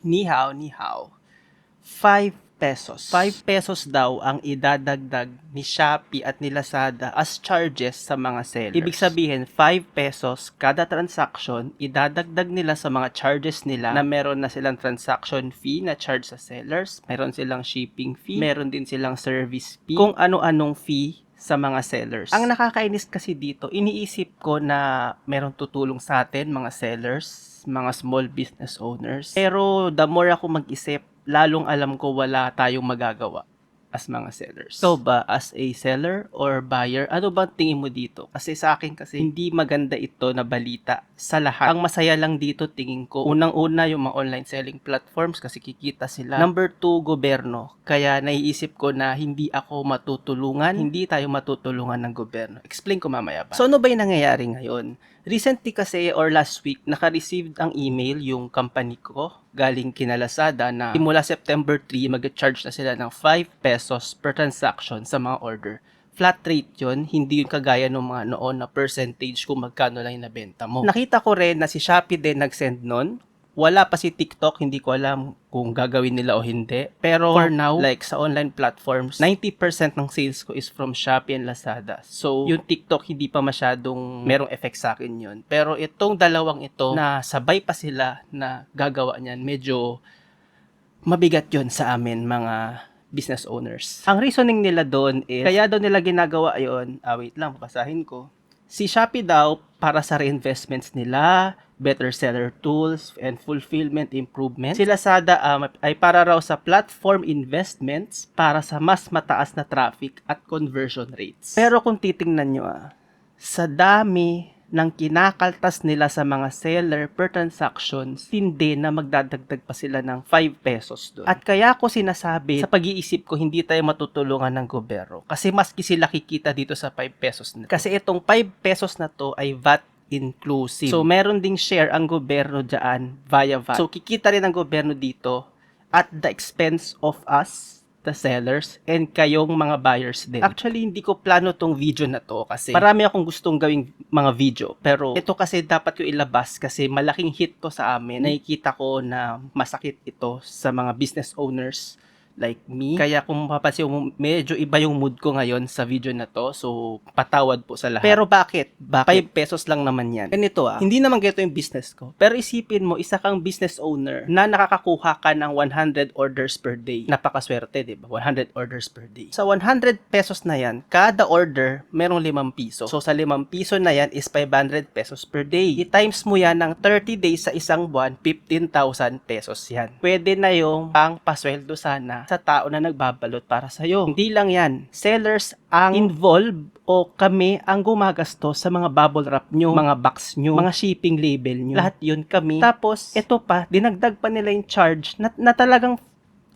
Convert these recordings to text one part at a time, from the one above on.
Ni hao, ni hao. 5 pesos. 5 pesos daw ang idadagdag ni Shopee at ni Lazada as charges sa mga sellers. Ibig sabihin, 5 pesos kada transaction, idadagdag nila sa mga charges nila na meron na silang transaction fee na charge sa sellers, meron silang shipping fee, meron din silang service fee, kung ano-anong fee sa mga sellers. Ang nakakainis kasi dito, iniisip ko na meron tutulong sa atin, mga sellers, mga small business owners. Pero the more ako mag-isip, lalong alam ko wala tayong magagawa as mga sellers. So ba, as a seller or buyer, ano ba tingin mo dito? Kasi sa akin kasi, hindi maganda ito na balita sa lahat. Ang masaya lang dito, tingin ko, unang-una yung mga online selling platforms kasi kikita sila. Number two, gobyerno. Kaya naiisip ko na hindi ako matutulungan, hindi tayo matutulungan ng gobyerno. Explain ko mamaya pa. So ano ba yung nangyayari ngayon? Recently kasi or last week, naka-receive ang email yung company ko galing kina Lazada na simula September 3, mag-charge na sila ng 5 pesos per transaction sa mga order. Flat rate yun, hindi yung kagaya ng mga noon na percentage kung magkano lang yung nabenta mo. Nakita ko rin na si Shopee din nag-send nun. Wala pa si TikTok, hindi ko alam kung gagawin nila o hindi. Pero for now, like sa online platforms, 90% ng sales ko is from Shopee and Lazada. So, yung TikTok hindi pa masyadong merong effect sa akin yun. Pero itong dalawang ito na sabay pa sila na gagawa niyan, medyo mabigat yon sa amin mga business owners. Ang reasoning nila doon is, kaya daw nila ginagawa yon, ah wait lang, basahin ko. Si Shopee daw, para sa reinvestments nila, better seller tools, and fulfillment improvement. Si Lazada um, ay para raw sa platform investments para sa mas mataas na traffic at conversion rates. Pero kung titingnan nyo ah, sa dami ng kinakaltas nila sa mga seller per transactions, hindi na magdadagdag pa sila ng 5 pesos doon. At kaya ko sinasabi, sa pag-iisip ko, hindi tayo matutulungan ng gobyerno. Kasi maski sila kikita dito sa 5 pesos na. Kasi itong 5 pesos na to ay VAT inclusive. So, meron ding share ang gobyerno dyan via VAT. So, kikita rin ang gobyerno dito at the expense of us, the sellers, and kayong mga buyers din. Actually, hindi ko plano tong video na to kasi marami akong gustong gawing mga video. Pero ito kasi dapat ko ilabas kasi malaking hit to sa amin. Nakikita ko na masakit ito sa mga business owners like me. Kaya kung mapapansin mo, medyo iba yung mood ko ngayon sa video na to. So, patawad po sa lahat. Pero bakit? Bakit? 5 pesos lang naman yan. Ganito ah, hindi naman ganito yung business ko. Pero isipin mo, isa kang business owner na nakakakuha ka ng 100 orders per day. Napakaswerte, di ba? 100 orders per day. Sa 100 pesos na yan, kada order, merong 5 piso. So, sa 5 piso na yan is 500 pesos per day. I-times mo yan ng 30 days sa isang buwan, 15,000 pesos yan. Pwede na yung pang pasweldo sana sa tao na nagbabalot para sa'yo. Hindi lang yan. Sellers ang involved o kami ang gumagastos sa mga bubble wrap nyo, mga box nyo, mga shipping label nyo. Lahat yun kami. Tapos, ito pa, dinagdag pa nila yung charge na, na talagang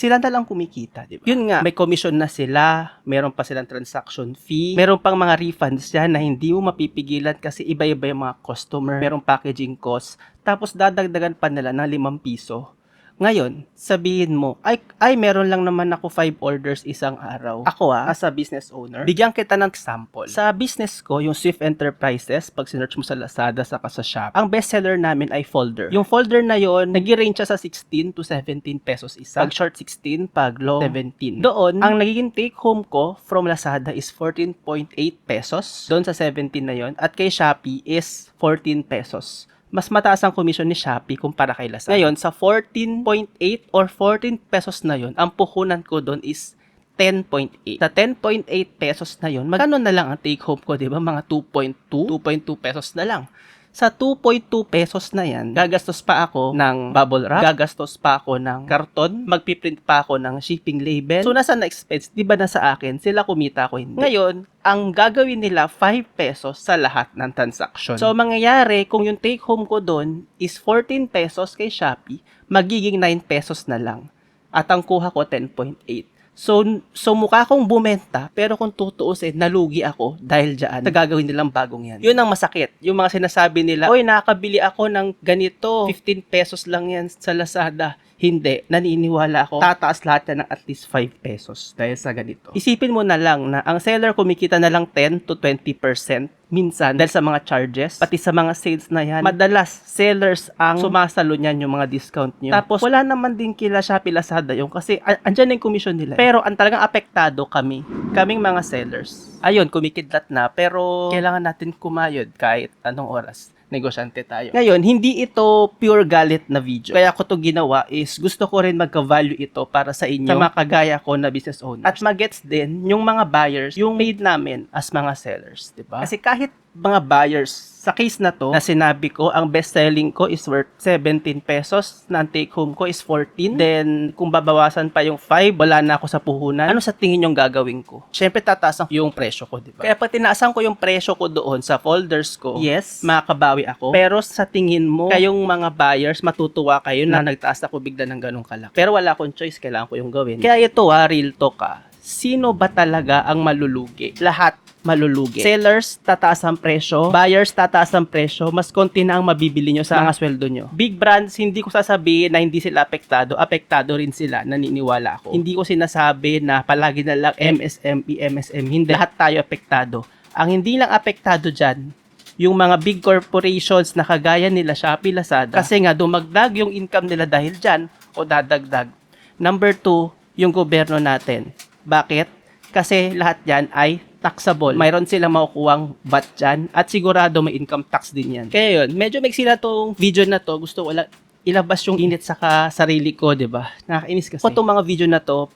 sila na lang kumikita, di ba? Yun nga, may commission na sila, meron pa silang transaction fee, meron pang mga refunds dyan na hindi mo mapipigilan kasi iba-iba yung mga customer, merong packaging cost, tapos dadagdagan pa nila ng 5 piso. Ngayon, sabihin mo, ay, ay meron lang naman ako 5 orders isang araw. Ako ah, as a business owner, bigyan kita ng example. Sa business ko, yung Swift Enterprises, pag sinearch mo sa Lazada saka sa Shop, ang bestseller namin ay folder. Yung folder na yon, nag-range siya sa 16 to 17 pesos isa. Pag short 16, pag long 17. Doon, ang nagiging take home ko from Lazada is 14.8 pesos. Doon sa 17 na yon At kay Shopee is 14 pesos mas mataas ang commission ni Shopee kumpara kay Lazada. Ngayon, sa 14.8 or 14 pesos na yon, ang puhunan ko doon is 10.8. Sa 10.8 pesos na yon, magkano na lang ang take home ko, 'di ba? Mga 2.2, 2.2 pesos na lang. Sa 2.2 pesos na yan, gagastos pa ako ng bubble wrap, gagastos pa ako ng karton, magpiprint pa ako ng shipping label. So, nasa na expense, di ba nasa akin? Sila kumita ko hindi. Ngayon, ang gagawin nila 5 pesos sa lahat ng transaction. So, mangyayari, kung yung take home ko doon is 14 pesos kay Shopee, magiging 9 pesos na lang. At ang kuha ko 10.8. So, so mukha akong bumenta, pero kung tutuusin, nalugi ako dahil dyan sa gagawin nilang bagong yan. Yun ang masakit. Yung mga sinasabi nila, oy, nakakabili ako ng ganito, 15 pesos lang yan sa Lazada. Hindi, naniniwala ako, tataas lahat yan ng at least 5 pesos dahil sa ganito. Isipin mo na lang na ang seller kumikita na lang 10 to 20% minsan dahil sa mga charges, pati sa mga sales na yan. Madalas, sellers ang sumasalo niyan yung mga discount nyo. Tapos, wala naman din kila Shopee Lazada yung kasi andyan yung commission nila. Pero, ang talagang apektado kami, kaming mga sellers. Ayun, kumikidlat na, pero kailangan natin kumayod kahit anong oras negosyante tayo. Ngayon, hindi ito pure galit na video. Kaya ko to ginawa is gusto ko rin magka-value ito para sa inyo, sa mga kagaya ko na business owners. At magets din yung mga buyers, yung paid namin as mga sellers, di ba? Kasi kahit mga buyers, sa case na to, na sinabi ko, ang best selling ko is worth 17 pesos, na ang take home ko is 14. Then, kung babawasan pa yung 5, wala na ako sa puhunan. Ano sa tingin yung gagawin ko? Siyempre, tataas ang yung presyo ko, di ba? Kaya pag tinaasan ko yung presyo ko doon sa folders ko, yes, makakabawi ako. Pero sa tingin mo, kayong mga buyers, matutuwa kayo na nagtaas ako bigla ng ganong kalaki. Pero wala akong choice, kailangan ko yung gawin. Kaya ito ha, real talk ha. Sino ba talaga ang malulugi? Lahat malulugi. Sellers, tataas ang presyo. Buyers, tataas ang presyo. Mas konti na ang mabibili nyo sa mga sweldo nyo. Big brands, hindi ko sasabihin na hindi sila apektado. Apektado rin sila, naniniwala ako. Hindi ko sinasabi na palagi na lang MSM, PMSM. Hindi. Lahat tayo apektado. Ang hindi lang apektado dyan, yung mga big corporations na kagaya nila Shopee, Lazada. Kasi nga, dumagdag yung income nila dahil dyan o dadagdag. Number two, yung gobyerno natin. Bakit? Kasi lahat yan ay taxable. Mayroon silang makukuhang VAT dyan at sigurado may income tax din yan. Kaya yun, medyo may sila tong video na to. Gusto ko ilabas yung init sa sarili ko, di ba? Nakakainis kasi. Kung mga video na to,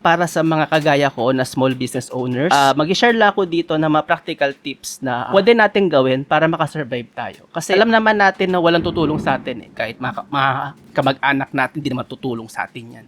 para sa mga kagaya ko na small business owners, ah mag-share lang ako dito ng mga practical tips na pwede natin gawin para makasurvive tayo. Kasi alam naman natin na walang tutulong sa atin eh. Kahit mga, mga kamag-anak natin, hindi naman tutulong sa atin yan.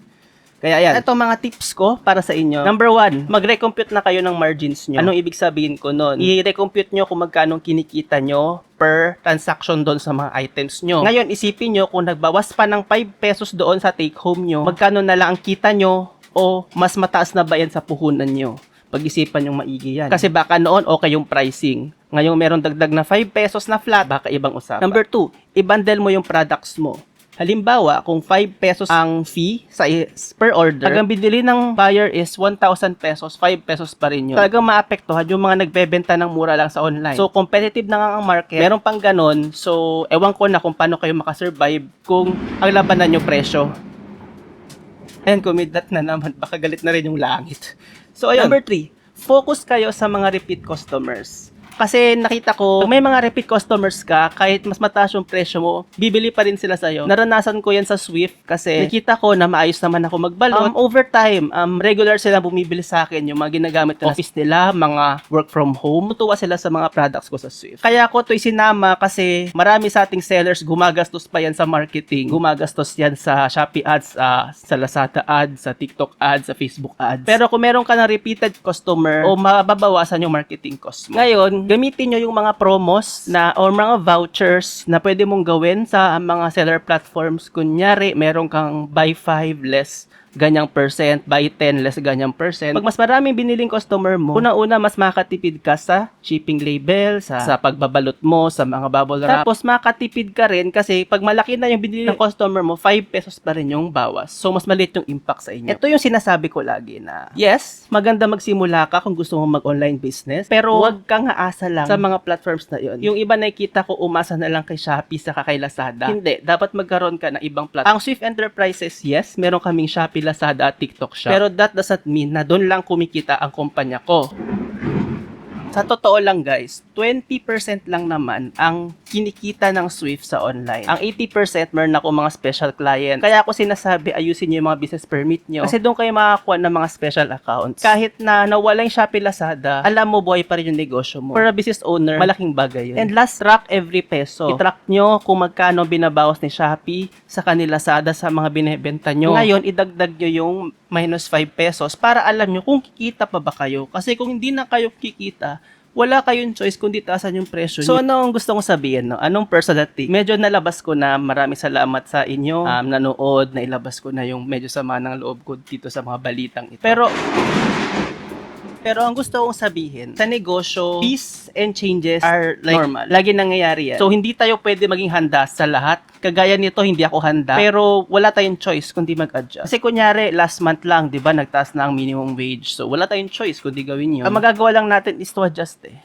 Kaya yan. Ito mga tips ko para sa inyo. Number one, mag-recompute na kayo ng margins nyo. Anong ibig sabihin ko nun? I-recompute nyo kung magkano kinikita nyo per transaction doon sa mga items nyo. Ngayon, isipin nyo kung nagbawas pa ng 5 pesos doon sa take home nyo, magkano na lang ang kita nyo o mas mataas na ba yan sa puhunan nyo? Pag-isipan yung maigi yan. Kasi baka noon okay yung pricing. Ngayong meron dagdag na 5 pesos na flat, baka ibang usapan. Number 2, i-bundle mo yung products mo. Halimbawa, kung 5 pesos ang fee sa per order, hanggang binili ng buyer is 1,000 pesos, 5 pesos pa rin yun. Talagang maapektuhan yung mga nagbebenta ng mura lang sa online. So, competitive na nga ang market. Meron pang ganon. So, ewan ko na kung paano kayo makasurvive kung ang labanan nyo presyo. And kumidlat na naman, baka galit na rin yung langit. So, ayun. Number 3, focus kayo sa mga repeat customers. Kasi nakita ko, may mga repeat customers ka, kahit mas mataas yung presyo mo, bibili pa rin sila sa'yo. Naranasan ko yan sa Swift kasi nakita ko na maayos naman ako magbalot. Um, over time, um, regular sila bumibili sa akin yung mga ginagamit na office nila, mga work from home. Tutuwa sila sa mga products ko sa Swift. Kaya ko to isinama kasi marami sa ating sellers gumagastos pa yan sa marketing. Gumagastos yan sa Shopee ads, ah, sa Lazada ads, sa TikTok ads, sa Facebook ads. Pero kung meron ka na repeated customer o mababawasan yung marketing cost mo. Ngayon, gamitin nyo yung mga promos na or mga vouchers na pwede mong gawin sa mga seller platforms. Kunyari, meron kang buy 5 less ganyang percent, buy 10 less ganyang percent. Pag mas maraming biniling customer mo, una-una mas makatipid ka sa shipping label, sa, sa pagbabalot mo, sa mga bubble wrap. Tapos makatipid ka rin kasi pag malaki na yung binili ng customer mo, 5 pesos pa rin yung bawas. So mas maliit yung impact sa inyo. Ito yung sinasabi ko lagi na, yes, maganda magsimula ka kung gusto mo mag-online business, pero wag kang aasa lang sa mga platforms na yon. Yung iba nakikita ko umasa na lang kay Shopee sa kay Lazada. Hindi, dapat magkaroon ka ng ibang platform. Ang Swift Enterprises, yes, meron kaming Shopee, Lazada at TikTok Shop. Pero that doesn't mean na doon lang kumikita ang kumpanya ko. Sa totoo lang guys, 20% lang naman ang kinikita ng Swift sa online. Ang 80% meron ako mga special client. Kaya ako sinasabi ayusin niyo yung mga business permit niyo. Kasi doon kayo makakuha ng mga special accounts. Kahit na nawala yung Shopee Lazada, alam mo buhay pa rin yung negosyo mo. For a business owner, malaking bagay yun. And last, track every peso. I-track nyo kung magkano binabawas ni Shopee sa kanila Lazada sa mga binebenta nyo. Ngayon, idagdag nyo yung minus 5 pesos para alam nyo kung kikita pa ba kayo. Kasi kung hindi na kayo kikita, wala kayong choice kundi taasan yung presyo. So, ano ang gusto kong sabihin? No? Anong personal tip? Medyo nalabas ko na maraming salamat sa inyo. Um, nanood, nailabas ko na yung medyo sama ng loob ko dito sa mga balitang ito. Pero, Pero ang gusto kong sabihin, sa negosyo, peace and changes are like normal. Lagi nangyayari yan. So, hindi tayo pwede maging handa sa lahat. Kagaya nito, hindi ako handa. Pero wala tayong choice kundi mag-adjust. Kasi kunyari, last month lang, di ba, nagtaas na ang minimum wage. So, wala tayong choice kundi gawin yun. Ang magagawa lang natin is to adjust eh.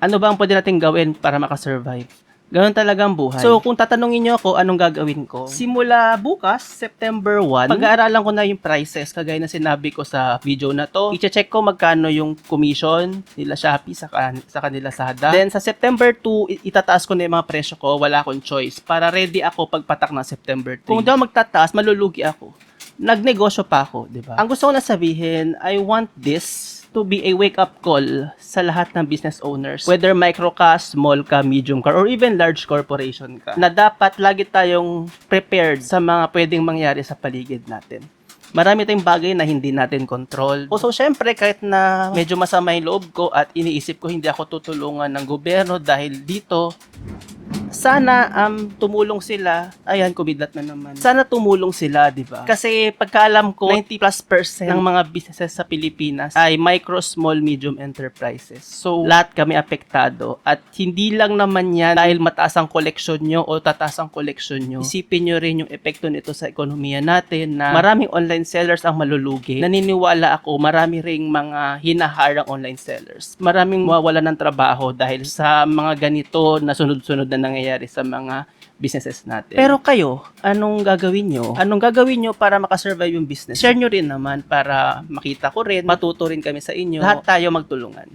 Ano ba ang pwede natin gawin para makasurvive? Ganun talaga ang buhay. So, kung tatanungin nyo ako, anong gagawin ko? Simula bukas, September 1, pag-aaralan ko na yung prices, kagaya na sinabi ko sa video na to. I-check ko magkano yung commission nila Shopee sa, kan- sa kanila Sada. Then, sa September 2, i- itataas ko na yung mga presyo ko. Wala akong choice. Para ready ako pagpatak ng September 3. Kung ako magtataas, malulugi ako. Nagnegosyo pa ako, di ba? Ang gusto ko na sabihin, I want this to be a wake-up call sa lahat ng business owners. Whether micro ka, small ka, medium ka, or even large corporation ka. Na dapat lagi tayong prepared sa mga pwedeng mangyari sa paligid natin. Marami tayong bagay na hindi natin control. So, syempre, kahit na medyo masama yung loob ko at iniisip ko hindi ako tutulungan ng gobyerno dahil dito, sana um, tumulong sila. Ayan, kumidlat na naman. Sana tumulong sila, di ba? Kasi pagkaalam ko, 90 plus percent ng mga businesses sa Pilipinas ay micro, small, medium enterprises. So, lahat kami apektado. At hindi lang naman yan dahil mataas ang koleksyon nyo o tataas ang koleksyon nyo. Isipin nyo rin yung epekto nito sa ekonomiya natin na maraming online sellers ang malulugi. Naniniwala ako, marami ring mga hinaharang online sellers. Maraming mawawala ng trabaho dahil sa mga ganito na sunod-sunod na nangyayari sa mga businesses natin. Pero kayo, anong gagawin nyo? Anong gagawin nyo para makasurvive yung business? Share nyo rin naman para makita ko rin, matuto rin kami sa inyo. Lahat tayo magtulungan.